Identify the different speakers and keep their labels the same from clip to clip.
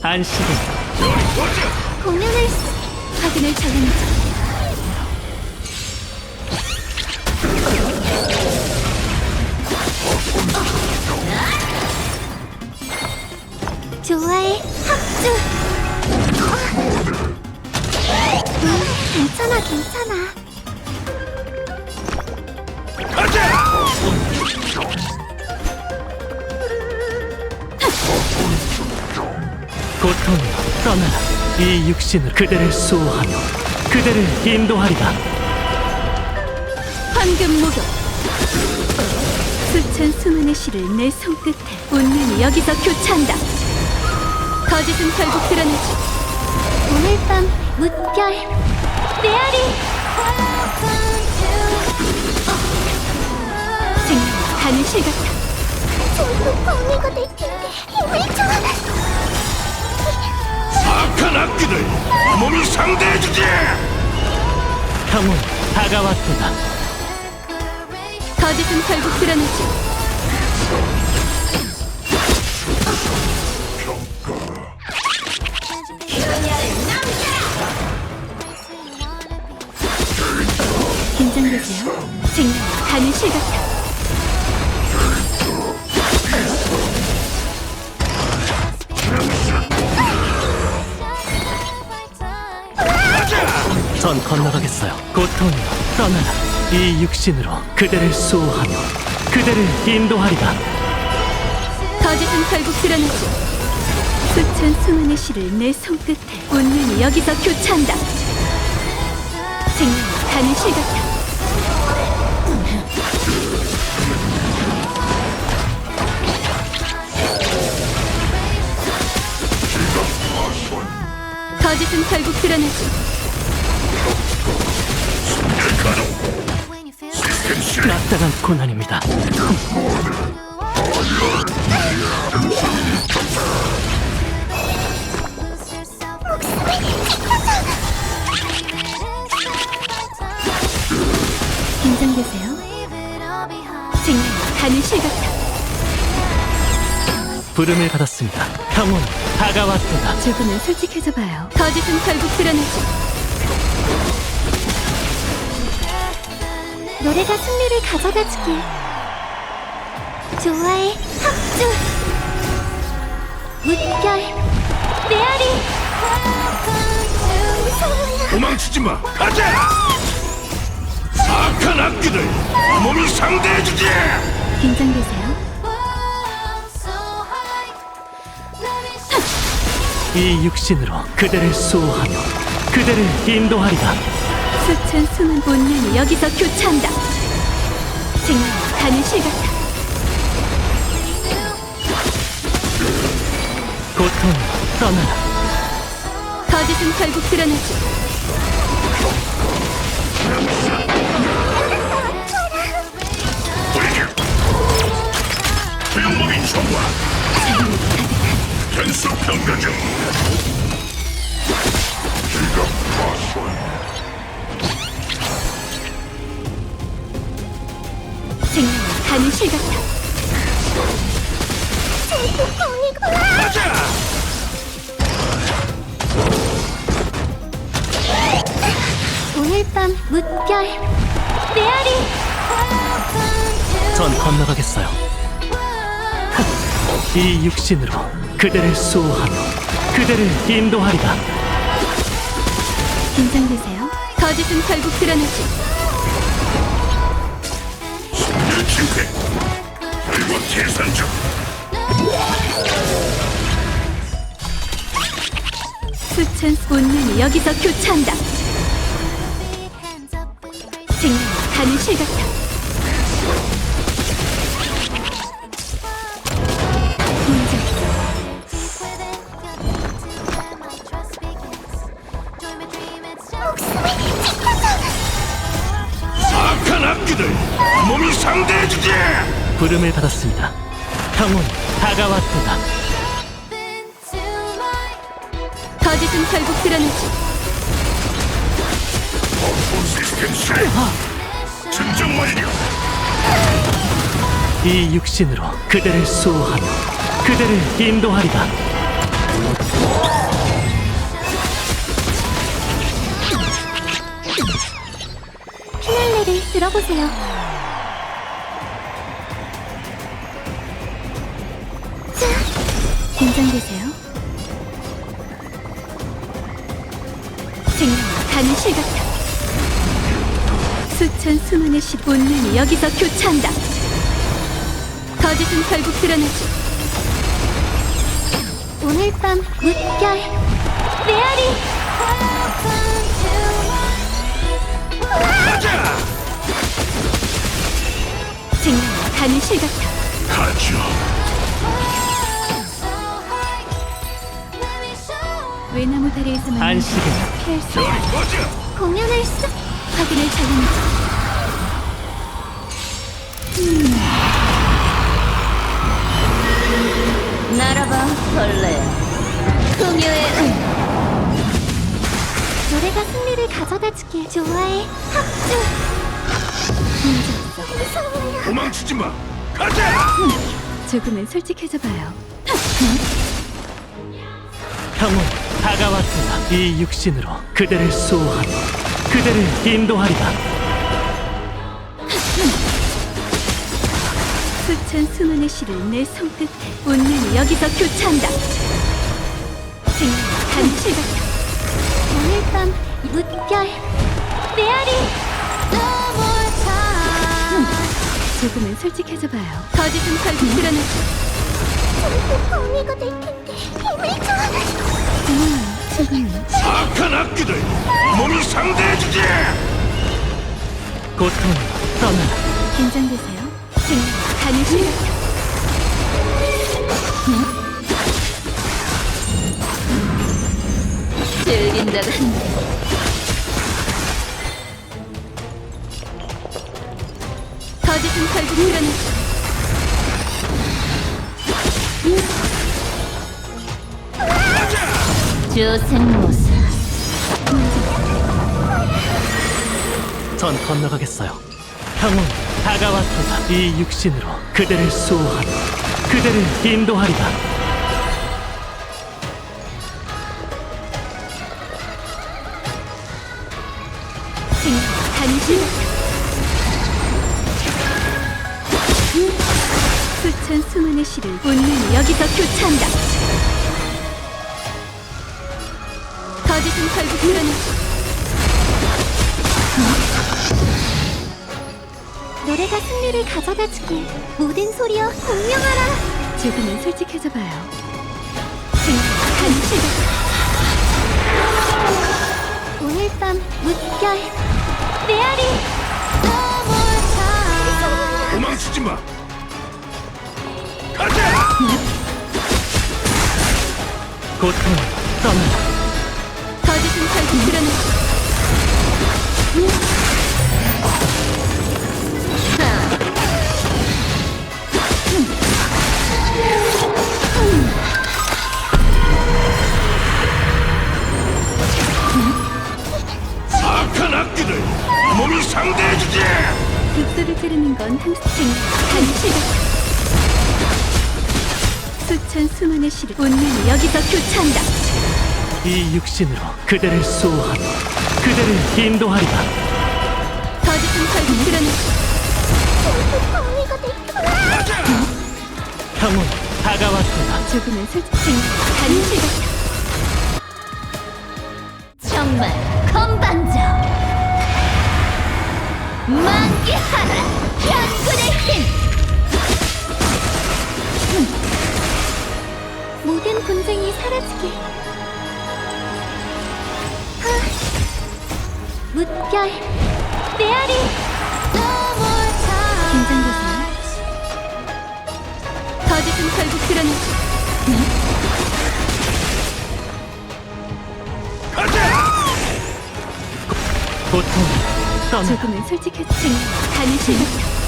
Speaker 1: 안식은
Speaker 2: 공연을 확인을 정해놓자. 좋아해 합주. 음, 괜찮아 괜찮아.
Speaker 1: 고통이여 떠나라 이 육신을 그대를 수호하며 그대를 인도하리라
Speaker 2: 황금 목욕. 수천 수만의 시를 내 손끝에 운명이 여기서 교차한다. 거짓은 결국 드러나지. 오늘 밤 무별 메아리. 생명이 가는 실 같아. 전부 범위가 될 텐데 힘을 줘.
Speaker 3: 악한 악기들 몸이 상대해주지
Speaker 1: 평온 다가왔도다
Speaker 2: 거짓은 결국 드러나지. 긴장되세요. 생명이 가는 실 같아.
Speaker 1: 전 건너가겠어요 고통이여 떠나라 이 육신으로 그대를 수호하며 그대를 인도하리라
Speaker 2: 거짓은 결국 드러나지. 수천 수만의 시를 내 손끝에 운명이 여기서 교차한다. 생명이 가는 실 같아. 거짓은 결국 드러나지.
Speaker 1: 마땅한 고난입니다
Speaker 2: 긴장되세요. 생명이 가는 실 같아.
Speaker 1: 부름을 받았습니다 평온 다가왔도다
Speaker 2: 조금은 솔직해져 봐요. 거짓은 결국 드러나지. 노래가 승리를 가져다 주길. 좋아해 합주. 물결 메아리.
Speaker 3: 도망치지 마 가자 악한 악기들 몸이 상대해주지
Speaker 2: 긴장되세요.
Speaker 1: 이 육신으로 그대를 수호하며 그대를 인도하리라
Speaker 2: 수천 수만 운명이 여기서 교차한다. 생명이 가는 실 같아.
Speaker 1: 고통이여 떠나라
Speaker 2: 거짓은 결국 드러나지.
Speaker 3: 소용법이 좋아 변수 평가 중
Speaker 2: 가는 실 같아.
Speaker 3: 가자
Speaker 2: 오늘 밤 무별 메아리.
Speaker 1: 전 건너가겠어요 이 육신으로 그대를 수호하며 그대를 인도하리라
Speaker 2: 긴장되세요. 거짓은 결국 드러나지.
Speaker 3: 내 침대 그리고 계산 중
Speaker 2: 수천 운명이 여기서 교차한다. 생명이 가는 실 같아.
Speaker 1: 부름을 받았습니다. 형은 다가왔다.
Speaker 2: 거짓은 결국 드러나지.
Speaker 3: 시스템 실행. 증정 완료.
Speaker 1: 이 육신으로 그대를 수호하며 그대를 인도하리다.
Speaker 2: 피날레를 들어보세요. 긴장되세요. 생명이 가는 실 같아. 수천 수만의 시 운명이 여기서 교차한다. 거짓은 결국 드러나지. 오늘 밤 물결 메아리. 생명이 가는 실 같아.
Speaker 3: 가죠.
Speaker 2: 만난
Speaker 1: 안식은
Speaker 2: 피할 수 확인을 잘라내자.
Speaker 4: 날아봐 벌레야 풍요의 은
Speaker 2: 노래가 승리를 가져다 주길 좋아해. 합주. 문제 없어.
Speaker 3: 도망치지 마! 가자!
Speaker 2: 조금은 솔직해져 봐요.
Speaker 1: 형은 다가왔구나 이 육신으로 그대를 수호하며 그대를 인도하리라.
Speaker 2: 수천 수만의 시를 내 손끝에 운명이 여기서 교차한다. 생명이 간실 같아 오늘 밤 물결 메아리. 조금은 솔직해져 봐요. 거짓은 결국 드러나지. 범위가 될 텐데 힘을 줘
Speaker 3: 악한 악기들! 몸이 상대해주지!
Speaker 1: 고통으로 떠나라
Speaker 2: 긴장되세요 생명이 간실 같아
Speaker 4: 즐긴다고 한데 주생모사.
Speaker 1: 전 건너가겠어요. 형은 다가왔구나 이 육신으로 그대를 수호하며 그대를 인도하리라.
Speaker 2: 간실 같아 수천 수만의 시를 운명이 여기서 교차한다 거짓은 결국 드러나지 노래가 승리를 가져다 주길 모든 소리여 공명하라. 조금은 솔직해져 봐요. 간실 같아 오늘 밤 물결 메아리
Speaker 3: 도망치지 마! 가자!
Speaker 1: 고통으로 떠나 라
Speaker 2: 거짓은 결국
Speaker 3: 이
Speaker 1: 육신으로 그대를 수호하며 그대를 인도하리라.
Speaker 2: 거짓은 드러나지
Speaker 3: 가자!
Speaker 1: 형은 다가왔구나.
Speaker 2: 조금은 솔직 간실 같아
Speaker 4: 정말 건반져 만개하라 현군의 힘.
Speaker 2: 모든 분쟁이 사라지게 물결 메아리. 긴장되세요 거짓은 결국 드러나지
Speaker 3: 가자!
Speaker 1: 고통으로 떠나라
Speaker 2: 조금은 솔직해지 간실
Speaker 4: 끝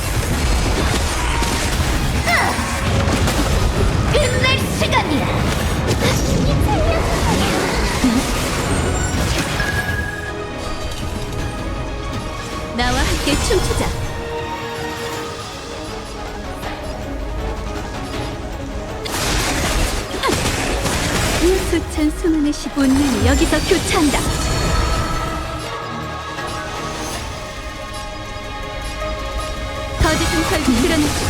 Speaker 2: 함께 춤추자. 수천 수만의 시 운명이 여기서 교차한다. 결국 드러나지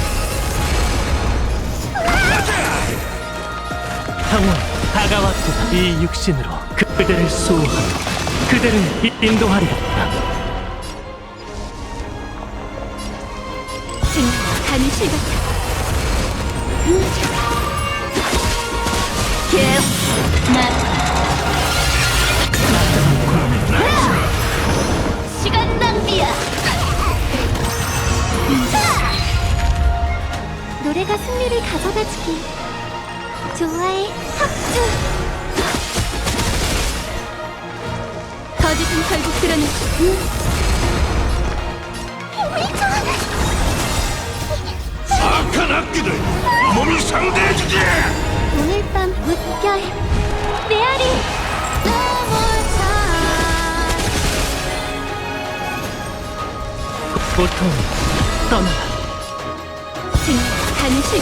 Speaker 1: 형은 다가왔구나 이 육신으로 그대를 수호하며 그대를 이- 인도하리라
Speaker 2: 가는 실 같아
Speaker 4: 나 시간 낭비야.
Speaker 2: 노래가 승리를 가져다 주길 좋아해 합주. 거짓은 결국 드러나지
Speaker 3: 악한 악기들 몸이 상대해주지
Speaker 2: 오늘 밤 물결 메아리!
Speaker 1: 고통 떠나라
Speaker 2: 지금 가는 실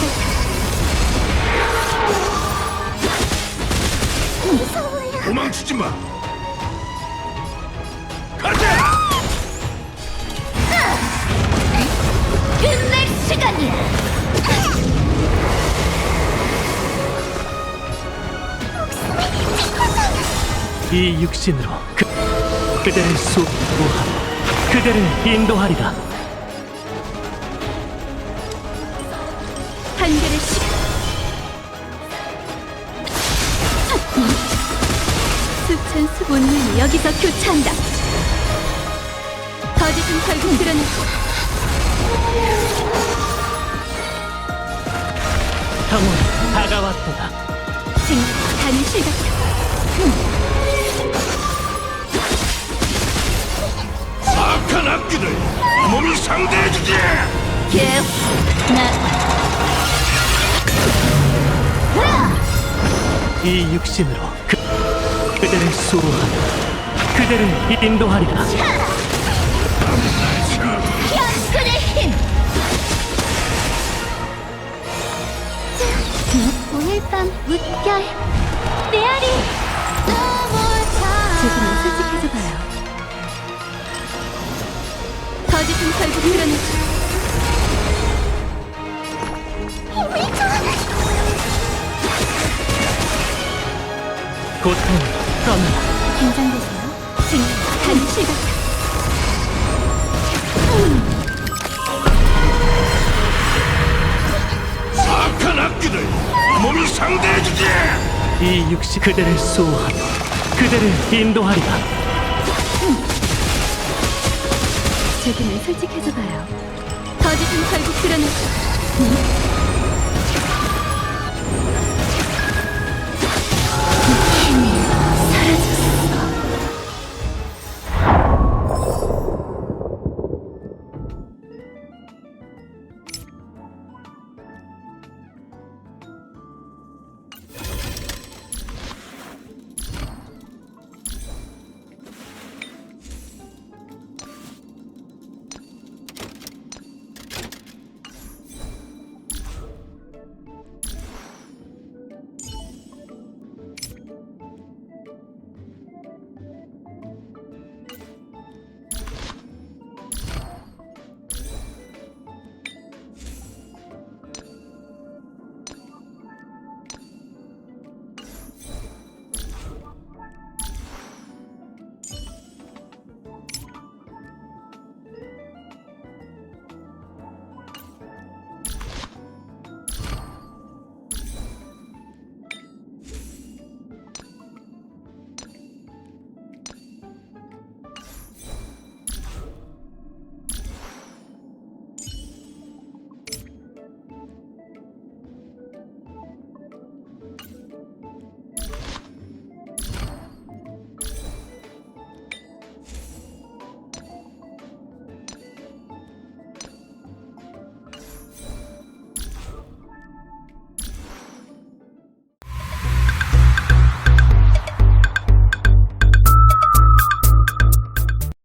Speaker 2: 같아
Speaker 3: 도망치지 마! 가자!
Speaker 4: 끝낼 시간이야.
Speaker 1: 이 육신으로 그, 그대를 수호하며 그대를 인도하리라.
Speaker 2: 한결의 시간 수천 수 운명이 여기서 교차한다. 거짓은 결국 드러나지
Speaker 1: 형은 다가왔구나
Speaker 2: 지금 실
Speaker 3: 악한 악기들 몸이 상대해주지!
Speaker 4: 나.
Speaker 1: 이 육신으로 그, 그대를 수호하며 그대를 인도하리라.
Speaker 4: 힘.
Speaker 2: 오늘 밤 물결 조금은 솔직해져 봐요. 거짓은 결국 드러나지
Speaker 1: 고통 떠나라
Speaker 2: 긴장되세요. 지금 가는 실 같아
Speaker 3: 악한 악기들 몸이 상대해주지
Speaker 1: 이 육신 그대를 수호하며 그대를 인도하리라.
Speaker 2: 조금은 솔직해져 봐요. 거짓은 결국 드러나지